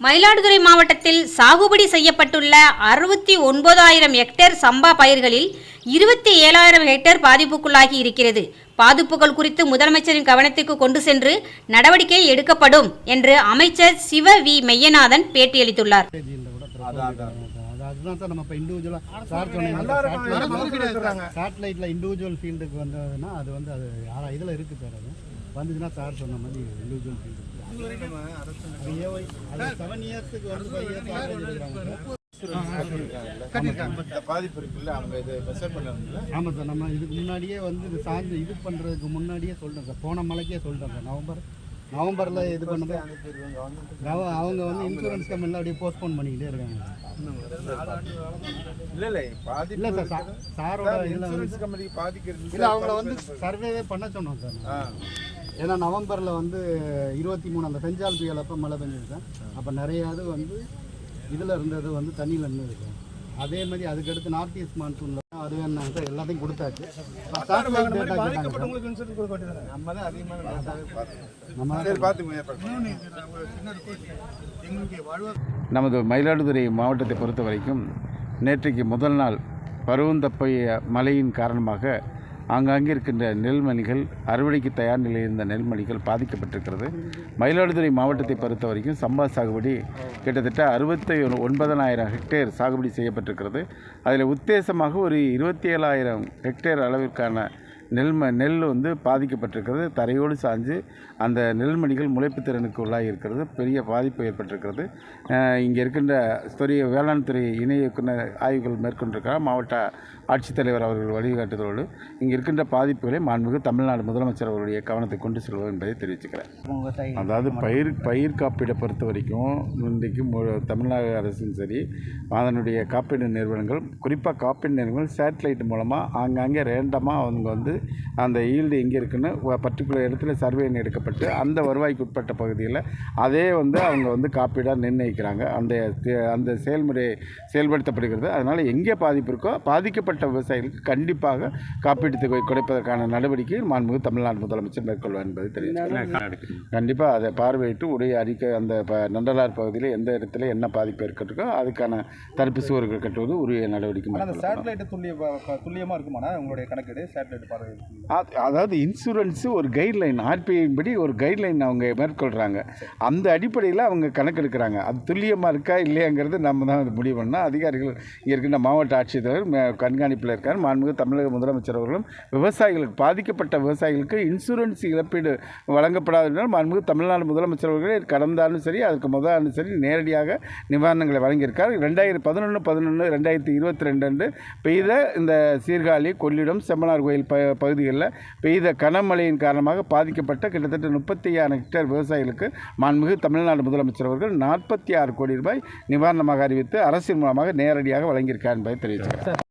மயிலாடுதுறை மாவட்டத்தில் சாகுபடி செய்யப்பட்டுள்ள அறுபத்தி ஒன்பதாயிரம் ஹெக்டேர் சம்பா பயிர்களில் இருபத்தி ஏழாயிரம் ஹெக்டேர் பாதிப்புக்குள்ளாகி இருக்கிறது. பாதிப்புகள் குறித்து முதலமைச்சரின் கவனத்துக்கு கொண்டு சென்று நடவடிக்கை எடுக்கப்படும் என்று அமைச்சர் சிவ வி மெய்யநாதன் பேட்டியளித்துள்ளார். அதான் அதான் அது அதுதான் சார் நம்ம இப்போ இண்டிவிஜுவலாக சார் சொன்னீங்க சேட்டலைட்டில் இண்டிவிஜுவல் ஃபீல்டுக்கு வந்ததுன்னா அது வந்து அது யாரா இதில் இருக்குது சார் அது. வந்துச்சுன்னா சார் சொன்ன மாதிரி இண்டிவிஜுவல் ஃபீல்டு பாதிப்பு இருக்குல்ல அவங்க இது பண்ணல ஆமாம் சார் நம்ம இதுக்கு முன்னாடியே வந்து இது சார்ந்து இது பண்ணுறதுக்கு முன்னாடியே சொல்லிட்டோம் சார். போன மலைக்கே சொல்லிட்டோம் சார். நவம்பர் நவம்பரில் இது பண்ணது. அவ- அவங்க வந்து இன்சூரன்ஸ் கம்பெனியில் அப்படியே போஸ்ட்போன் பண்ணிக்கிட்டே இருக்காங்க இல்ல இல்ல பாதிப்பு இல்லை சார் சாரோட இன்சூரன்ஸ் கம்பெனிக்கு பாதிக்கிறது இல்லை அவங்கள வந்து சர்வேவே பண்ண சொன்னோம் சார். ஏன்னா நவம்பரில் வந்து இருபத்தி மூணு அந்த பெஞ்சால் புயல் அப்போ மழை பெஞ்சது சார். அப்போ நிறைய இது வந்து இதில் இருந்தது வந்து தண்ணியில் இருந்தது சார். அதே மாதிரி அதுக்கடுத்து நார்த் ஈஸ்ட் மான்சூனில் அது வேணாங்க சார். எல்லாத்தையும் கொடுத்தாச்சு. நம்ம தான் பண்ணுங்க. நமது மயிலாடுதுறை மாவட்டத்தை பொறுத்த வரைக்கும் நேற்றைக்கு முதல் நாள் பருவந்தப்பைய மழையின் காரணமாக ஆங்காங்கே இருக்கின்ற நெல்மணிகள் அறுவடைக்கு தயார் நிலையில் இருந்த நெல்மணிகள் பாதிக்கப்பட்டிருக்கிறது. மயிலாடுதுறை மாவட்டத்தை பொறுத்த வரைக்கும் சம்பா சாகுபடி கிட்டத்தட்ட அறுபத்தி ஒன்பதனாயிரம் ஹெக்டேர் சாகுபடி செய்யப்பட்டிருக்கிறது. அதில் உத்தேசமாக ஒரு இருபத்தி ஏழாயிரம் ஹெக்டேர் அளவிற்கான நெல் நெல் வந்து பாதிக்கப்பட்டிருக்கிறது. தரையோடு சாஞ்சு அந்த நெல்மணிகள் முளைப்பு திறனுக்கு உள்ளாகி இருக்கிறது. பெரிய பாதிப்பு ஏற்பட்டிருக்கிறது. இங்கே இருக்கின்ற துறை வேளாண் துறை இணை இயக்குனர் ஆய்வுகள் மேற்கொண்டிருக்கிறார். மாவட்ட ஆட்சித்தலைவர் அவர்கள் வழிகாட்டுதலோடு இங்கே இருக்கின்ற பாதிப்புகளை மாண்புமிகு தமிழ்நாடு முதலமைச்சர் அவருடைய கவனத்தை கொண்டு செல்வோம் என்பதை தெரிவிச்சுக்கிறேன். அதாவது பயிர் பயிர் காப்பீடை பொறுத்த வரைக்கும் இன்றைக்கு தமிழ்நாடு அரசும் சரி அதனுடைய காப்பீடு நிறுவனங்கள் குறிப்பாக காப்பீடு நிறுவனங்கள் சேட்டலைட் மூலமாக ஆங்காங்கே ரேண்டமாக அவங்க வந்து அந்த ஈல்டு எங்கே இருக்குன்னு பர்டிகுலர் இடத்துல சர்வே எடுக்கப்பட்டு அந்த வருவாய்க்கு உட்பட்ட பகுதியில் அதே வந்து அவங்க வந்து காப்பீடாக நிர்ணயிக்கிறாங்க. அந்த தே- அந்த செயல்முறை செயல்படுத்தப்படுகிறது. அதனால் எங்கே பாதிப்பு இருக்கோ பாதிக்கப்பட்ட விவசாயிகளுக்கு கண்டிப்பாக காப்பீட்டு தொகை கொடுப்பதற்கான நடவடிக்கை மாண்புமிகு தமிழ்நாடு முதலமைச்சர் மேற்கொள்வார் என்பதை தெரிவித்துக்கிறேன் கண்டிப்பாக அதை பார்வையிட்டு உடைய அறிக்கை அந்த ப நண்டலார் பகுதியில் எந்த இடத்துல என்ன பாதிப்பு ஏற்பட்டிருக்கோ அதுக்கான தடுப்பு சுவர்கள் கட்டுவது உரிய நடவடிக்கை அந்த. சேட்டலைட் துல்லிய ப- ப- துல்லியமா இருக்குமாண்ணா உங்களுடைய கணக்கீடு சேட்டலைட் பார்வை? அது- அதாவது இன்சூரன்ஸு ஒரு கைட்லைன் ஆர்பிஐ படி ஒரு கைட்லைன் அவங்க மேற்கொள்கிறாங்க அந்த அடிப்படையில் அவங்க கணக்கெடுக்கிறாங்க. அது துல்லியமாக இருக்கா இல்லையாங்கிறது நம்ம தான் அது முடிவு பண்ணால் அதிகாரிகள் இங்கே இருக்கின்ற மாவட்ட ஆட்சித்தலைவர் மே- கண்காணிப்பில் இருக்கார். மாண்புமிகு தமிழக முதலமைச்சர் அவர்களும் விவசாயிகளுக்கு பாதிக்கப்பட்ட விவசாயிகளுக்கு இன்சூரன்ஸ் இழப்பீடு வழங்கப்படாததால் மாண்புமிகு தமிழ்நாடு முதலமைச்சர் அவர்களே கடந்த ஆண்டும் சரி அதுக்கு முதல் ஆண்டும் சரி நேரடியாக நிவாரணங்களை வழங்கியிருக்கார். ரெண்டாயிரத்தி பதினொன்று பதினொன்று ரெண்டாயிரத்தி இருபத்தி ரெண்டு அன்று பெய்த இந்த சீர்காழி கொள்ளிடம் செம்மனார் கோயில் ப பகுதிகளில் பெய்த கனமழையின் காரணமாக பாதிக்கப்பட்ட கிட்டத்தட்ட முப்பத்தி ஐயாயிரம் ஹெக்டேர் விவசாயிகளுக்கு மாண்புமிகு தமிழ்நாடு முதலமைச்சர் அவர்கள் நாற்பத்தி ஆறு கோடி ரூபாய் நிவாரணமாக அறிவித்து அரசின் மூலமாக நேரடியாக வழங்கியிருக்கார் என்பதை தெரிவித்தார்